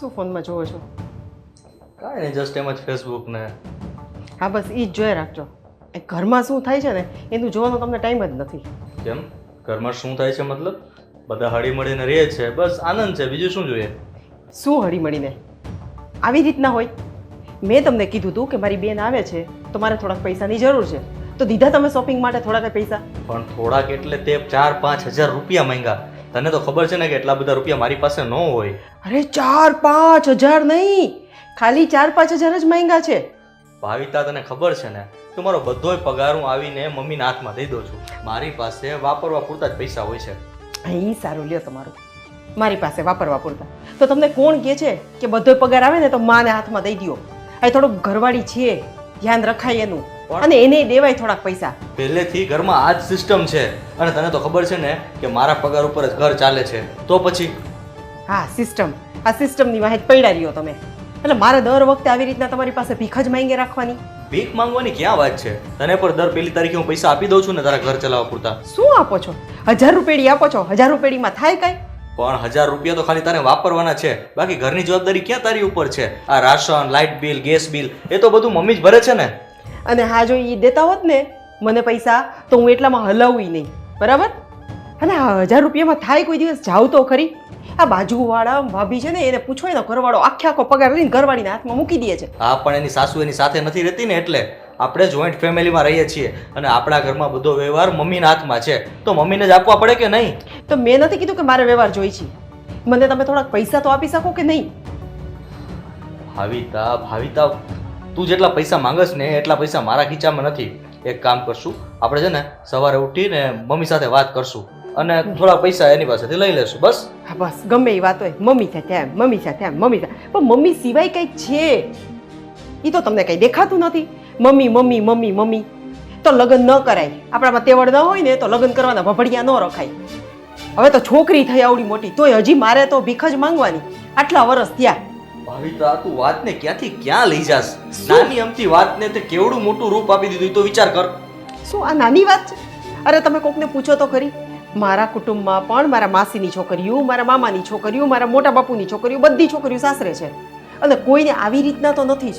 શું ફોનમાં જોવો છો? કાંઈ નહીં જસ્ટ એમ જ ફેસબુક ને. હા બસ એ જ જોયા રાખજો. એ ઘરમાં શું થાય છે ને એનું જોવાનો તમને ટાઈમ જ નથી. કેમ? ઘરમાં શું થાય છે મતલબ? બધા હળી મળીને રહે છે બસ આનંદ છે. બીજું શું જોઈએ? શું હળી મળીને આવી રીતના હોય. મેં તમને કીધું હતું કે મારી બેન આવે છે તો મારે થોડાક પૈસાની જરૂર છે. તો દીધા તમે શોપિંગ માટે થોડાક પૈસા? પણ થોડાક એટલે તે ચાર પાંચ હજાર રૂપિયા માંગ્યા. તને તો ખબર છે ને કે એટલા બધા રૂપિયા મારી પાસે ન હોય. અરે ચાર પાંચ હજાર નહીં. ખાલી ચાર પાંચ હજાર જ માંગ્યા છે. ભાવિતા તને ખબર છે ને? કે મારો બધોય પગાર હું આવીને મમ્મીના હાથમાં દઈ દઉં છું. મારી પાસે વાપરવા પૂરતા જ પૈસા હોય છે. અહીં સારું લ્યો તમારું. મારી પાસે વાપરવા પૂરતા. તો તમને કોણ કહે છે કે બધો પગાર આવે ને તો માને હાથમાં દઈ દ્યો. અહીં થોડુંક ઘરવાળી છીએ. ધ્યાન રખાય એનું. અને એને દેવાય થોડાક પૈસા. પહેલેથી ઘરમાં આ જ સિસ્ટમ છે. અને તને તો ખબર છે ને કે મારા પગાર ઉપર જ ઘર ચાલે છે. તો પછી? હા સિસ્ટમ આ સિસ્ટમની વાહેજ પડ્યા રહ્યો તમે. એટલે મારે દર વખતે આવી રીતના તમારી પાસે ભીખ જ માંગે રાખવાની. ભીખ માંગવાની ક્યાં વાત છે? તને પણ દર પહેલી તારીખે હું પૈસા આપી દઉં છું ને તારા ઘર ચલાવવા પૂરતા. શું આપો છો? હજાર રૂપિયા આપો છો? હજાર રૂપિયામાં થાય કઈ? પણ હજાર રૂપિયા તો ખાલી તારે વાપરવાના છે. બાકી ઘરની જવાબદારી ક્યાં તારી ઉપર છે? આ ration light bill gas bill એ તો બધું મમ્મી જ ભરે છે ને? અને હા જો એ દેતા હોત ને મને પૈસા તો હું એટલામાં હલાવું નહીં. બરાબર? અને હજાર રૂપિયામાં થાય કોઈ દિવસ? જાવ તો ખરી. આ બાજુવાળા ભાભી છે ને એને પૂછો એનો ઘરવાળો આખે આખો પગાર લઈને ઘરવાળીના હાથમાં મૂકી દે છે. હા પણ એની સાસુ એની સાથે નથી રહેતી ને એટલે આપણે જોઈન્ટ ફેમિલીમાં રહીએ છીએ અને આપણા ઘરમાં બધો વ્યવહાર મમ્મીના હાથમાં છે. તો મમ્મીને જ આપવા પડે કે નહીં? તો મેં નથી કીધું કે મારે વ્યવહાર જોઈ છે. મને તમે થોડાક પૈસા તો આપી શકો કે નહીં? ભાવિતા ભાવિતા તું જેટલા પૈસા માંગસ ને એટલા પૈસા મારા ખીચામાં નથી. એક કામ કરશું, આપણે છે ને સવારે ઉઠીને મમ્મી સાથે વાત કરશું અને થોડા પૈસા એની પાસેથી લઈ લેશું, બસ? હા, બસ. ગમે એ વાત હોય. મમ્મી સાથે એમ મમ્મી સાથે એમ મમ્મી સાથે. પણ મમ્મી સિવાય કંઈ છે? એ તો તમને કંઈ દેખાતું નથી. Mummy mummy mummy mummy. તો લગ્ન ન કરાય. આપણામાં તેવડ ન હોય ને તો લગ્ન કરવાના ભભડિયા ન રખાય. હવે તો છોકરી થઈ આવડી મોટી. તોય હજી મારે તો ભીખ જ માંગવાની. આટલા વર્ષ થયા. ભાવિતા તું વાતને ક્યાંથી ક્યાં લઈ જાસ નાની અમથી વાતને તે કેવડું મોટું રૂપ આપી દીધું તો વિચાર કર. શું આ નાની વાત છે? અરે તમે કોકને પૂછો તો ખરી. મારા કુટુંબમાં પણ મારા માસીની છોકરીઓ મારા મામાની છોકરીઓ મારા મોટા બાપુની છોકરીઓ બધી છોકરીઓ સાસરે છે. અને કોઈને આવી રીતના તો નથી જ.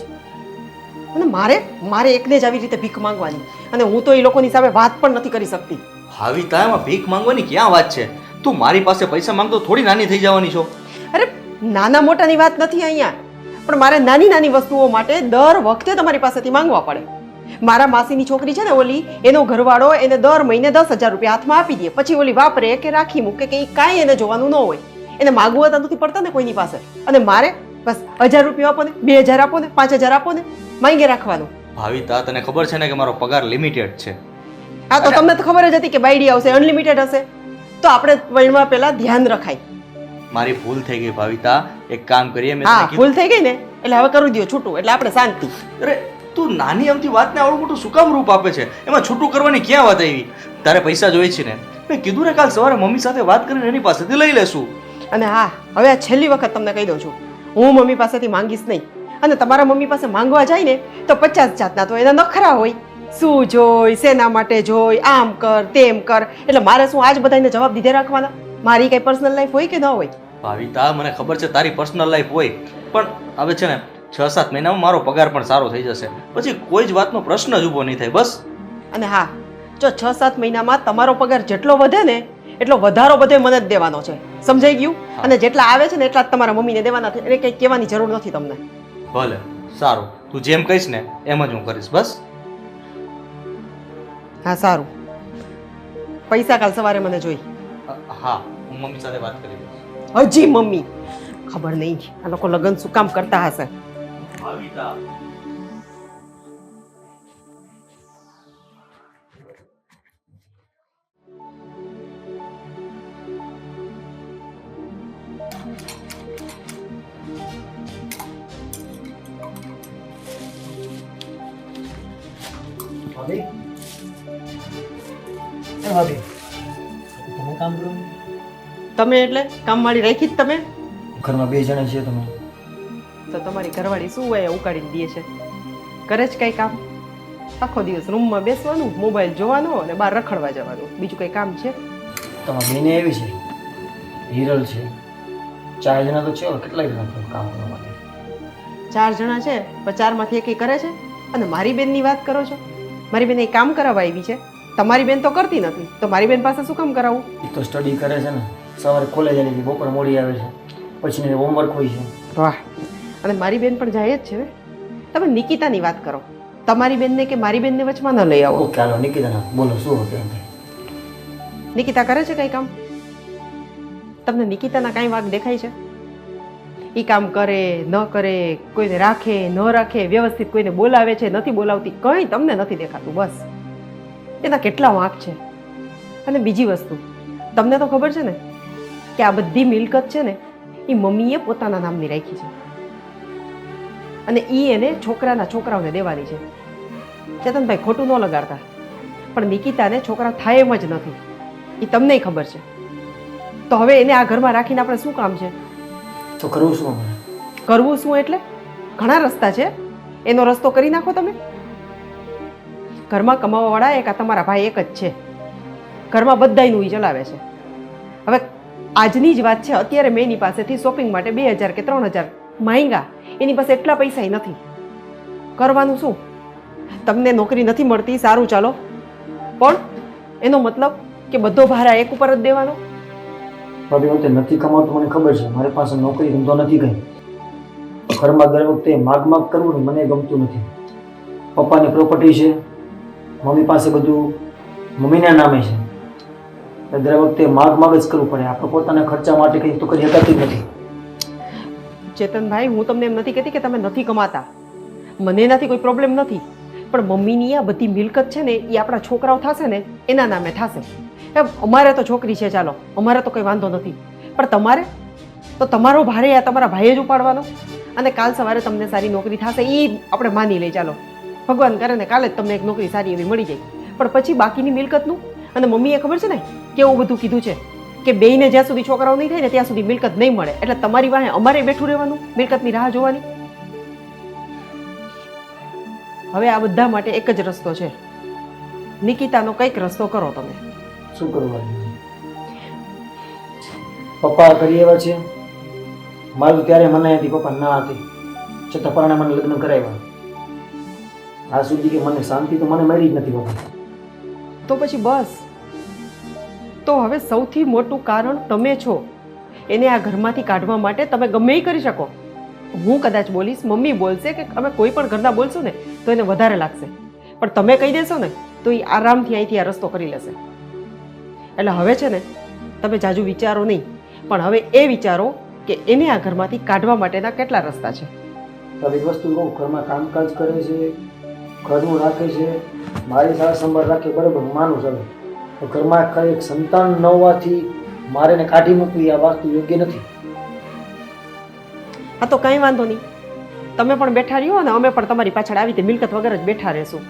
અને મારે મારે એકને જ આવી રીતે ભીખ માંગવાની. અને હું તો એ લોકોની સામે વાત પણ નથી કરી શકતી. ભાવિતા એમાં ભીખ માંગવાની ક્યાં વાત છે? તું મારી પાસે પૈસા માંગતો થોડી નાની થઈ જવાની છો. અરે નાના મોટાની વાત નથી અહીંયા. પણ મારે નાની નાની વસ્તુઓ માટે દર વખતે તમારી પાસેથી માંગવા પડે. મારા માસીની છોકરી છે ને ઓલી એનો ઘરવાળો એને દર મહિને દસ હજાર રૂપિયા હાથમાં આપી દે. પછી ઓલી વાપરે કે રાખી મૂકે કે કાંઈ એને જોવાનું ન હોય. એને માગવું હતા નથી પડતા ને કોઈની પાસે. અને મારે બસ હજાર રૂપિયા આપો ને બે હજાર આપો ને પાંચ હજાર આપો ને માંગે રાખવાનું. ભાવિતા તને ખબર છે ને કે મારો પગાર લિમિટેડ છે? હા તો તમને તો ખબર જ હતી કે બાયડી આવશે અનલિમિટેડ હશે. તો આપણે વણવા પહેલાં ધ્યાન રખાય. મારી ભૂલ થઈ ગઈ ભાવિતા એક કામ કરીએ મેં હા તને કીધું. ભૂલ થઈ ગઈ ને? એટલે હવે કરી દો છૂટું. એટલે આપણે શાંતિ. અરે તું નાની અમથી વાતને આવડું મોટું શું કામ રૂપ આપે છે? એમાં છૂટું કરવાની ક્યાં વાત આવી? તારે પૈસા જોઈએ છે ને? મેં કીધું ને કાલ સવારે મમ્મી સાથે વાત કરીને એની પાસેથી લઈ લેશું. અને હા હવે આ છેલ્લી વખત તમને કહી દઉં છું. હું મમ્મી પાસેથી માંગીશ નહીં. અને તમારા મમ્મી પાસે માંગવા જાય ને તો પચાસ જાતના તો એના નખરા હોય. શું જોઈ શેના માટે જોઈ આમ કર તેમ કર. એટલે મારે શું આજ બધાને જવાબ દીધે રાખવાના? મારી કઈ પર્સનલ લાઈફ હોય કે ન હોય? ભાવિતા મને ખબર છે તારી પર્સનલ લાઈફ હોય. પણ હવે છે ને છ સાત મહિનામાં મારો પગાર પણ સારો થઈ જશે. પછી કોઈ જ વાતનો પ્રશ્ન જ ઊભો નહીં થાય બસ. અને હા જો છ સાત મહિનામાં તમારો પગાર જેટલો વધે ને એટલો વધારો બધે મને જ દેવાનો છે. સમજાઈ ગયું? અને જેટલા આવે છે ને એટલા જ તમારા મમ્મીને દેવાના છે. એને કંઈ કહેવાની જરૂર નથી તમને. ભલે સારું. તું જેમ કહીશ ને એમ જ હું કરીશ બસ. હા સારું. પૈસા કાલ સવારે મને જોઈ. હા હું મમ્મી સાથે વાત કરી લઈશ. હજી મમ્મી? ખબર નહીં. આ લોકો લગ્ન શું કામ કરતા હશે? ભાવિતા તમે એટલે કામવાળી રાખી જ તમે. ઘરમાં બે જણા છીએ તમે. તો તમારી ઘરવાળી શું હોય ઉકાળીને દે છે. કરે જ કઈ કામ. આખો દિવસ રૂમમાં બેસવાનું મોબાઈલ જોવાનો અને બહાર રખડવા જવાનું. બીજું કઈ કામ છે? તમારા બેને એવી છે. હિરલ છે. ચાર જણા તો છે કેટલા જણા કામ કરવા માટે? ચાર જણા છે પણ ચારમાંથી એક કરે છે? અને મારી બેનની વાત કરો છો? મારી બેન એ કામ કરાવવા આવી છે. તમારી બેન તો કરતી નથી. તો મારી બેન પાસે શું કામ કરાવવું એ તો સ્ટડી કરે છે ને. સવારે કોલેજ આવી છે બપોરે મોડી આવે છે. પછી હોમવર્ક હોય છે. વાહ. અને મારી બેન પણ જાય જ છે તમે નિકિતાની વાત કરો. તમારી બેનને કે મારી બેનને વચમાં ન લઈ આવો? ઓકે હાલો નિકિતા બોલો શું હતું નિકિતા કરે છે કંઈ કામ? તમને નિકિતાના કાંઈ વાગ દેખાય છે? એ કામ કરે ન કરે કોઈને રાખે ન રાખે વ્યવસ્થિત કોઈને બોલાવે છે નથી બોલાવતી કંઈ તમને નથી દેખાતું બસ. એના કેટલા વાંક છે? અને બીજી વસ્તુ તમને તો ખબર છે ને કે આ બધી મિલકત છે ને એ મમ્મીએ પોતાના નામની રાખી છે. અને એ એને છોકરાના છોકરાઓને દેવાની છે. ચેતનભાઈ ખોટું ન લગાડતા. પણ નિકિતાને છોકરા થાય એમ જ નથી. એ તમને ખબર છે. તો હવે એને આ ઘરમાં રાખીને આપણે શું કામ છે? તો કરવું શું કરવું શું એટલે? ઘણા રસ્તા છે. એનો રસ્તો કરી નાખો તમે. ઘરમાં કમાવાવાળા એક આ તમારા ભાઈ એક જ છે. ઘરમાં બધાનું ઈ ચલાવે છે. હવે આજની જ વાત છે, અત્યારે મેં એની પાસેથી શોપિંગ માટે બે હજાર કે ત્રણ હજાર માંગ્યા. એની પાસે એટલા પૈસા નથી. કરવાનું શું? તમને નોકરી નથી મળતી, સારું ચાલો. પણ એનો મતલબ કે બધો ભારા એક ઉપર જ દેવાનો? ભાભી તે નથી કમાતો, મને ખબર છે. મારી પાસે નોકરી ધંધો નથી કઈ. ઘરમાં દર વખતે માગ માગ કરવું મને ગમતું નથી. પપ્પાની પ્રોપર્ટી છે. મમ્મી પાસે બધું મમ્મીના નામે છે. દર વખતે માગ માગ જ કરવું પડે. આપણે પોતાના ખર્ચા માટે કંઈ તો કરી શકાતી નથી. ચેતનભાઈ, હું તમને એમ નથી કહેતી કે તમે નથી કમાતા. મને એનાથી કોઈ પ્રોબ્લેમ નથી. પણ મમ્મીની આ બધી મિલકત છે ને, એ આપણા છોકરાઓ થશે ને, એના નામે થશે. અમારે તો છોકરી છે, ચાલો. અમારે તો કંઈ વાંધો નથી. પણ તમારે? તો તમારો ભારે આ તમારા ભાઈએ જ ઉપાડવાનો. અને કાલ સવારે તમને સારી નોકરી થશે એ આપણે માની લઈ ચાલો. ભગવાન કરે ને કાલે જ તમને એક નોકરી સારી એવી મળી જાય. પણ પછી બાકીની મિલકતનું? અને મમ્મીએ ખબર છે ને કેવું બધું કીધું છે? કે બેયને જ્યાં સુધી છોકરાઓ નહીં થાય ને ત્યાં સુધી મિલકત નહીં મળે. એટલે તમારી વાહે અમારે બેઠું રહેવાનું મિલકતની રાહ જોવાની? હવે આ બધા માટે એક જ રસ્તો છે. નિકિતાનો કંઈક રસ્તો કરો તમે. શું કરવું પપ્પા કરી એવા છે? મારું ત્યારે મને હતી પપ્પા ના હતી. છતાં પરણે મને લગ્ન કરાવ્યા. આ સુધી કે મને શાંતિ તો મને મળી જ નથી પપ્પા. તો પછી બસ. તો હવે સૌથી મોટું કારણ તમે છો. એને આ ઘરમાંથી કાઢવા માટે તમે ગમે એ કરી શકો. હું કદાચ બોલીશ, મમ્મી બોલશે કે અમે કોઈ પણ ઘરના બોલશું ને, તો એને વધારે લાગશે. પણ તમે કહી દેશો ને, તો એ આરામથી અહીંથી આ રસ્તો કરી લેશે. એટલે હવે છે ને, તમે જાજુ વિચારો નહીં, પણ હવે એ વિચારો કે એને આ ઘરમાંથી કાઢવા માટેના કેટલા રસ્તા છે. હવે વસ્તુ ઘરમાં કામકાજ કરે છે, ઘરનું રાખે છે, મારી સારા સંભાળ રાખે, બરાબર માનું ચાલો તો ઘરમાં કઈ સંતાન ન હોવાથી મારે એને કાઢી મૂકવી આ વાસ્તુ યોગ્ય નથી. હા તો કંઈ વાંધો નહીં. તમે પણ બેઠા રહ્યો અને અમે પણ તમારી પાછળ આવી રીતે મિલકત વગર જ બેઠા રહેશું.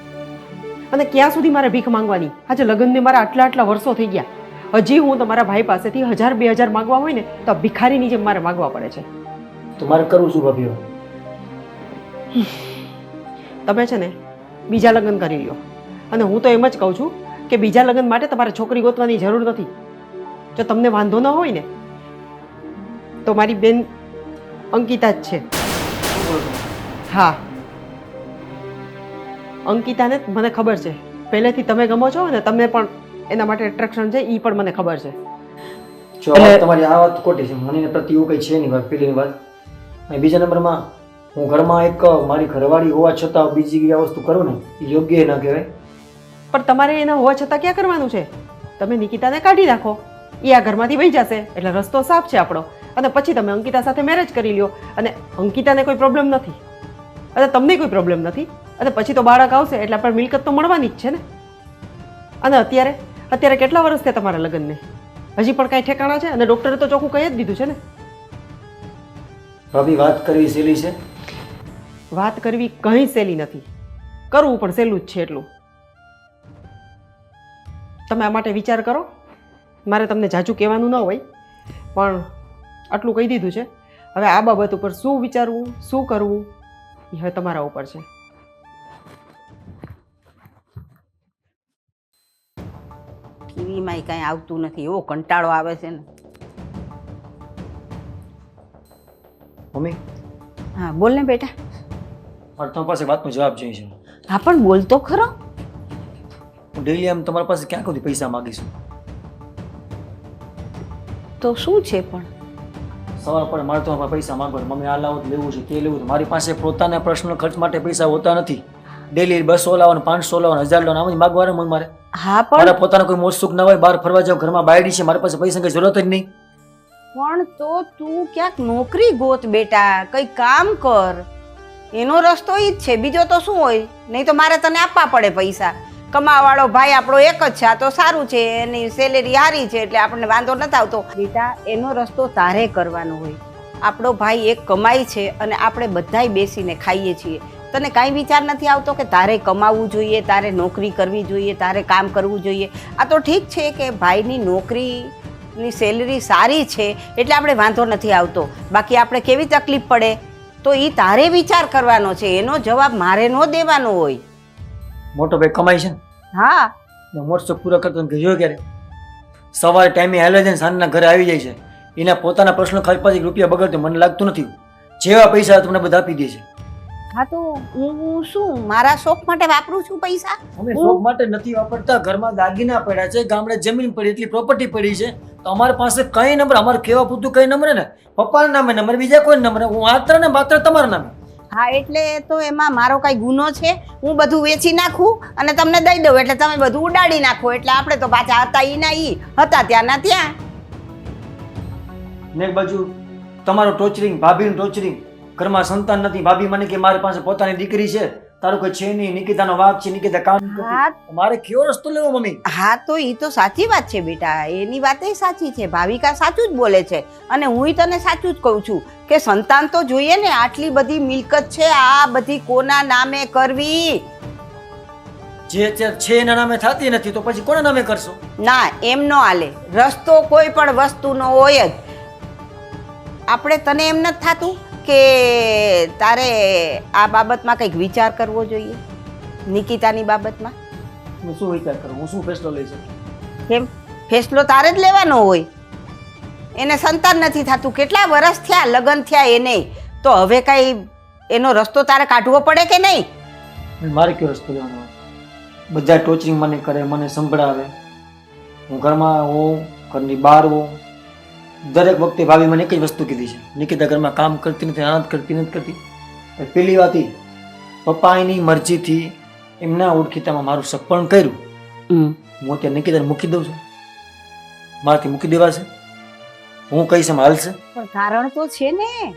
અને ક્યાં સુધી મારે ભીખ માંગવાની? આજે લગ્નને મારા આટલા આટલા વર્ષો થઈ ગયા. હજી હું તમારા ભાઈ પાસેથી હજાર બે હજાર માંગવા હોય ને તો ભિખારીની જેમ મારે માંગવા પડે છે. તો મારે કરવું શું ભાભીઓ? તમે છે ને બીજા લગ્ન કરી લ્યો. અને હું તો એમ જ કહું છું કે બીજા લગ્ન માટે તમારે છોકરી ગોતવાની જરૂર નથી. જો તમને વાંધો ન હોય ને તો મારી બેન અંકિતા જ છે. હા. અંકિતાને મને ખબર છે. પહેલેથી તમે ગમો છો અને તમને પણ એના માટે એટ્રેક્શન છે એ પણ મને ખબર છે. જો તમારી આ વાત ખોટી છે. મને પ્રતિ એવું કંઈ છે નહીં વાત પેલી વાત. અને બીજા નંબરમાં હું ઘરમાં એક મારી ઘરવાળી હોવા છતાં બીજી આ વસ્તુ કરું ને એ યોગ્ય ન કહેવાય. પણ તમારે એના હોવા છતાં ક્યાં કરવાનું છે? તમે નિકિતાને કાઢી નાખો. એ આ ઘરમાંથી વહી જશે એટલે રસ્તો સાફ છે આપણો. અને પછી તમે અંકિતા સાથે મેરેજ કરી લ્યો. અને અંકિતાને કોઈ પ્રોબ્લેમ નથી. અને તમને કોઈ પ્રોબ્લેમ નથી. અને પછી તો બાળક આવશે એટલે આપણે મિલકત તો મળવાની જ છે ને. અને અત્યારે? અત્યારે કેટલા વર્ષ થયા તમારા લગ્નને? હજી પણ કાંઈ ઠેકાણા છે? અને ડૉક્ટરે તો ચોખ્ખું કહી જ દીધું છે ને. રવિ વાત કરવી સહેલી છે? વાત કરવી કંઈ સહેલી નથી. કરવું પણ સહેલું જ છે એટલું. તમે આ માટે વિચાર કરો. મારે તમને જાજુ કહેવાનું ન હોય પણ આટલું કહી દીધું છે. હવે આ બાબત ઉપર શું વિચારવું શું કરવું એ હવે તમારા ઉપર છે. ટીવીમાંય કાંઈ આવતું નથી એવો કંટાળો આવે છે ને. મમ્મી? હા બોલ ને બેટા. પણ તમારી પાસે વાતનો જવાબ જોઈએ છે. હા પણ બોલ તો ખરો. હું ડેલી આમ તમારા પાસે ક્યાં સુધી પૈસા માગીશું? તો શું છે પણ? સવાર પડે મારે તમારા પાસે પૈસા માંગવા મમ્મી આ લાવું લેવું છે તે લેવું છે? મારી પાસે પોતાના પર્સનલ ખર્ચ માટે પૈસા હોતા નથી. ડેલી બસો લાવવાનું પાંચસો લાવવાનું હજાર લાવવાનું આમ જ માગવાનું મમ્મી મારે. હા મારા પણ પોતાના કોઈ મોજ સુખ ના હોય બહાર ફરવા જાવ ઘરમાં બાયડી છે મારી પાસે પૈસા કઈ જરૂરત જ નહીં. પણ તો તું ક્યાંક નોકરી ગોત બેટા કઈ કામ કર. એનો રસ્તો ઈ જ છે બીજો તો શું હોય? નહીં તો મારે તને આપવા પડે પૈસા. કમાવાળો ભાઈ આપણો એક જ છે, આ તો સારું છે, એની સેલેરી સારી છે, એટલે આપણને વાંધો નથી આવતો. બેટા, એનો રસ્તો તારે કરવાનો હોય. આપણો ભાઈ એક કમાય છે અને આપણે બધાય બેસીને ખાઈએ છીએ. તને કાંઈ વિચાર નથી આવતો કે તારે કમાવવું જોઈએ, તારે નોકરી કરવી જોઈએ, તારે કામ કરવું જોઈએ? આ તો ઠીક છે કે ભાઈની નોકરીની સેલરી સારી છે, એટલે આપણે વાંધો નથી આવતો. બાકી આપણે કેવી તકલીફ પડે? તો એ તારે વિચાર કરવાનો છે, એનો જવાબ મારે ન દેવાનો હોય. મોટો ભાઈ કમાય છે હા. ને મોટ પૂરો કરતો ગયો ક્યારે? સવારે ટાઈમે હાલે છે સાંજના ઘરે આવી જાય છે. એના પોતાના પર્સનલ ખર્ચ પાછી રૂપિયા બગડતો મને લાગતું નથી. જેવા પૈસા તમને બધા આપી દે છે. હા તો હું શું મારા શોખ માટે વાપરું છું પૈસા? અમે શોખ માટે નથી વાપરતા. ઘરમાં દાગીના પડ્યા છે ગામડે જમીન પડી એટલી પ્રોપર્ટી પડી છે. તો અમારી પાસે કઈ નંબર અમારે કેવા પૂરતું કઈ નંબર ને? પપ્પાના નામે નંબર બીજા કોઈ નંબર હું? માત્ર ને માત્ર તમારા નામે. હા, એટલે તો એમાં મારો કઈ ગુનો છે, હું બધું વેચી નાખું અને તમને દઈ દઉં. એટલે તમે બધું ઉડાડી નાખો. એટલે આપણે તો પાછા હતા ઈ ના ઈ. હતા ત્યાંના ત્યાં. ને એક બાજુ તમારો ટોચરિંગ, ભાભીનું ટોચરિંગ. ઘરમાં સંતાન નથી. ભાભી મને કે મારી પાસે પોતાની દીકરી છે. તારું કોઈ છે નહીં નિકિતાનો વાપ છે નિકિતા કામ હા. મારે કયો રસ્તો લેવો મમ્મી? હા તો એ તો સાચી વાત છે બેટા. એની વાત એ સાચી છે. ભાવિકા સાચું જ બોલે છે. અને હું તને સાચું જ કહું છું કે સંતાન તો જોઈએ ને આટલી બધી મિલકત છે આ બધી કોના નામે કરવી? જે છે એના નામે થતી નથી તો પછી કોના નામે કરશો? ના એમ ન હાલે. રસ્તો કોઈ પણ વસ્તુનો હોય જ. આપણે તને એમ નથી થતું? કે તારે આ બાબતમાં કંઈક વિચાર કરવો જોઈએ? નિકિતાની બાબતમાં? હું શું વિચાર કરું? હું શું ફેસલો લઈ શકું? કેમ? ફેસલો તારે જ લેવાનો હોય. એને સંતાન નથી થતું. કેટલા વર્ષ થયા લગ્ન થયા એને તો હવે કઈ એનો રસ્તો તારે કાઢવો પડે કે નહીં? મારે કયો રસ્તો લેવાનો બધા ટોચરિંગ મને કરે મને સંભળાવે. હું ઘરમાં હોઉં ઘરની બહાર હોઉં. દરેક વખતે ભાભી મને એક જ વસ્તુ કીધી છે. નિકિતા ઘરમાં કામ કરતી નથી આનંદ કરતી નથી કરતી. પેલી વાત ઈ, પપ્પા એની મરજીથી એમના ઓળખીતામાં મારું સપન કર્યું. હું ત્યાં નિકિતાને મૂકી દઉં છું. મારાથી મૂકી દેવાશે. હું કહીશ એમ હાલશે. પણ કારણ તો છે ને.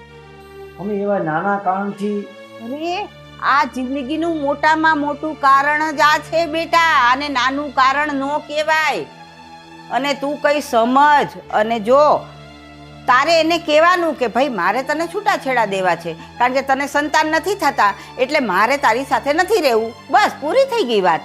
અમે એવા નાના કારણથી અરે આ જિંદગીનું મોટામાં મોટું કારણ જ આ છે બેટા. આને નાનું કારણ નો કહેવાય. અને તું કઈ સમજ. અને જો તારે એને કહેવાનું કે ભાઈ, મારે તને છૂટાછેડા દેવા છે, કારણ કે તને સંતાન નથી થતા, એટલે મારે તારી સાથે નથી રહેવું. બસ, પૂરી થઈ ગઈ વાત.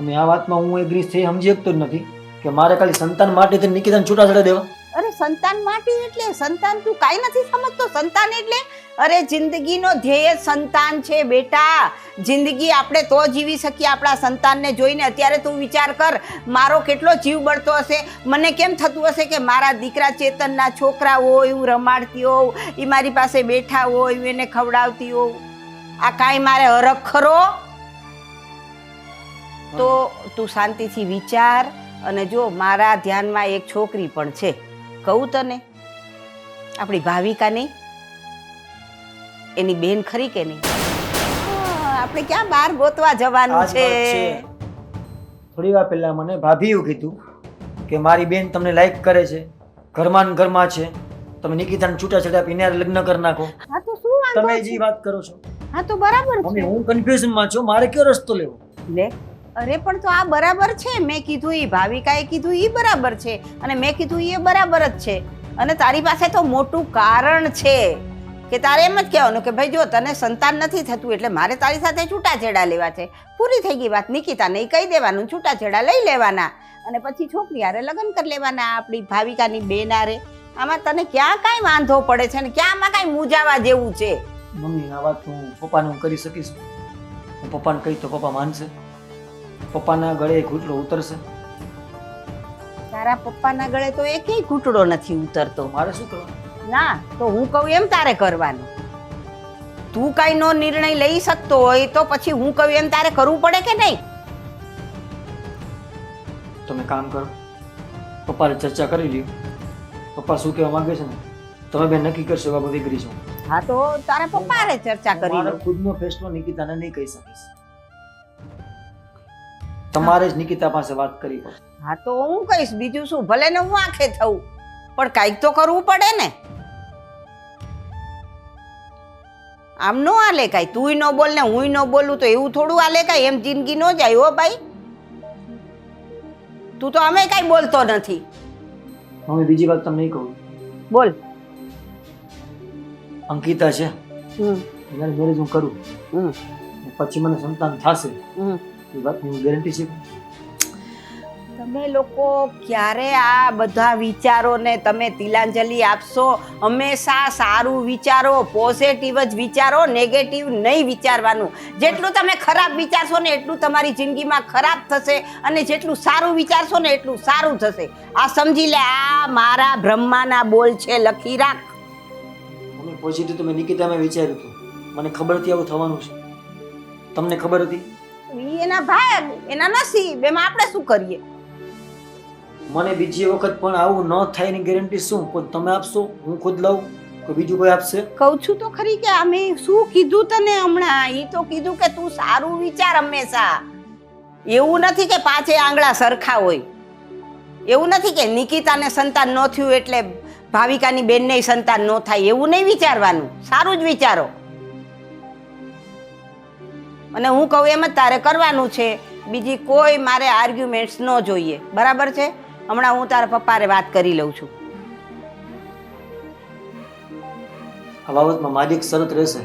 અમે આ વાતમાં હું એગ્રી થઈ સમજી શકતો જ નથી કે મારે ખાલી સંતાન માટે નિકિતાને છૂટાછેડા દેવા. અરે સંતાન માટે એટલે? સંતાન તું કાંઈ નથી સમજતો? સંતાન એટલે? અરે જિંદગીનો ધ્યેય સંતાન છે બેટા. જિંદગી આપણે તો જીવી શકીએ આપણા સંતાનને જોઈને. અત્યારે તું વિચાર કર, મારો કેટલો જીવ બળતો હશે? મને કેમ થતું હશે કે મારા દીકરા ચેતનના છોકરા હોય હું રમાડતી હોઉં એ મારી પાસે બેઠા હોય એને ખવડાવતી હોઉં? આ કાંઈ મારે હરખ ખરો? તો તું શાંતિથી વિચાર અને જો મારા ધ્યાનમાં એક છોકરી પણ છે. કહું તને? આપણી ભાવિકા નહીં? એની બેન ખરી કે નહીં? આપણે ક્યાં બહાર ગોતવા જવાનું છે? થોડી વાર પહેલા મને ભાભી એવું કીધું કે મારી બેન તમને લાઈક કરે છે ઘરમાં ને ઘરમાં છે. તમે નિકિતાને છૂટાછેડા આપીને પીનાર લગ્ન કરી નાખો. હા તો શું તમે જે વાત કરો છો. હા તો બરાબર છે. હું કન્ફ્યુઝનમાં છું મારે કયો રસ્તો લેવો? લે અરે, પણ તો આ બરાબર છે. મેં કીધું એ ભાવિકાએ કીધું એ બરાબર છે. અને મેં કીધું એ બરાબર જ છે. અને તારી પાસે તો મોટું કારણ છે કે તારે એમ જ કહેવાનું કે ભાઈ જો તને સંતાન નથી થતું એટલે મારે તારી સાથે છૂટાછેડા લેવા છે. પૂરી થઈ ગઈ વાત. નિકિતાને એ કહી દેવાનું, છૂટાછેડા લઈ લેવાના. અને પછી છોકરી હારે લગ્ન કરી લેવાના આપણી ભાવિકાની બેન હારે આમાં તને ક્યાં કાંઈ વાંધો પડે છે ને ક્યાં આમાં કાંઈ મૂજાવા જેવું છે? મમ્મી, આ વાત હું પપ્પાને હું કરી શકીશ? હું પપ્પાને કહી તો પપ્પા માનશે. પપ્પાના ગળે ઘૂંટડો ઉતરશે? તારા પપ્પાના ગળે તો એકેય ઘૂંટડો નથી ઉતરતો. મારે શું કરવાનું? ના તો હું કહું એમ તારે કરવાનું. તું કાંઈ નો નિર્ણય લઈ શકતો હોય તો પછી હું કહું એમ તારે કરવું પડે કે નહીં? તમે કામ કરો. પપ્પાને ચર્ચા કરી લ્યો. પપ્પા શું કહેવા માંગે છે ને? તમે બેન નક્કી કરશો એવા બધી કરીશું હા તો તારા પપ્પાને ચર્ચા કરી લો ખુદનો ફેસલો નિકિતાને નહીં કહી શકીશ. તમારે જ નિકિતા પાસે વાત કરવી પડશે. હા તો હું કહીશ બીજું શું? ભલે ને હું આંખે થવું પણ કાંઈક તો કરવું પડે ને. આમ નો આલે કાંઈ તુંય ન બોલ ને હુંય ન બોલું તો એવું થોડું આલે કાંઈ એમ જિંદગી ન જાય હો ભાઈ. તું તો અમે કાંઈ બોલતો નથી. મમ્મી બીજી વાત તમને કહું. બોલ. અંકિતા છે. હમ. એના મેરેજ હું કરું. હમ. પછી મને સંતાન થશે. હમ. એ વાતની ગેરંટી છે? તમે લોકો ક્યારે આ બધા વિચારોને તમે તિલાંજલિ આપશો? હંમેશા સારું વિચારો પોઝિટિવ જ વિચારો નેગેટિવ નહીં વિચારવાનું. જેટલું તમે ખરાબ વિચારશો ને એટલું તમારી જિંદગીમાં ખરાબ થશે અને જેટલું સારું વિચારશો ને એટલું સારું થશે. આ સમજી લે આ મારા બ્રહ્માના બોલ છે લખી રાખ. પોઝિટિવ તમે નિકિતામાં વિચાર્યું હતું. મને ખબર હતી આવું થવાનું છે. તમને ખબર હતી? ઈ એના ભાગ એના નસીબ એમાં આપણે શું કરીએ? મને બીજી વખત પણ આવું ન થાયની ગેરંટી શું? કોઈ તમે આપશો? હું ખુદ લઉં કે બીજું કોઈ આપશે? કહું છું તો ખરી કે અમે શું કીધું તને હમણાં? એ તો કીધું કે તું સારું વિચાર હંમેશા. એવું નથી કે પાંચે આંગળા સરખા હોય. એવું નથી કે નિકિતાને સંતાન ન થયું એટલે ભાવિકાની બેનને સંતાન ન થાય. એવું નહીં વિચારવાનું. સારું જ વિચારો. અને હું કહું એમ જ તારે કરવાનું છે. બીજી કોઈ મારે આર્ગ્યુમેન્ટ્સ ન જોઈએ. બરાબર છે? હમણાં હું તારા પપ્પાને વાત કરી લઉં છું. આ બાબતમાં મારી એક શરત રહેશે.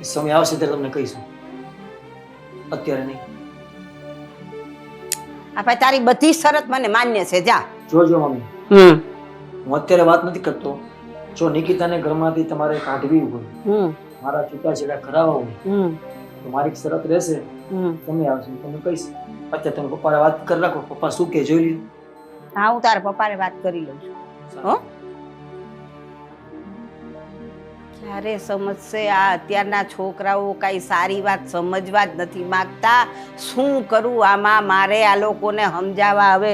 એ સમય આવશે ત્યારે તમને કહીશું. અત્યારે નહીં. આ ભાઈ તારી બધી શરત મને માન્ય છે. જા. જોજો મમ્મી. હમ. હું અત્યારે વાત નથી કરતો. જો નિકિતાને ઘરમાંથી તમારે કાઢવી હોય મારા મારા છૂટાછેડા કરાવવા હોય તો મારી શરત રહેશે. તમે આવશો તમે કહીશ. અત્યારે તમે પપ્પાને વાત કરી રાખો પપ્પા શું કે જોઈ લીધું હા હું તારા પપ્પાને વાત કરી લઉં છું. હો? ક્યારે સમજશે આ અત્યારના છોકરાઓ? કાંઈ સારી વાત સમજવા જ નથી માગતા. શું કરું આમાં? મારે આ લોકોને સમજાવવા હવે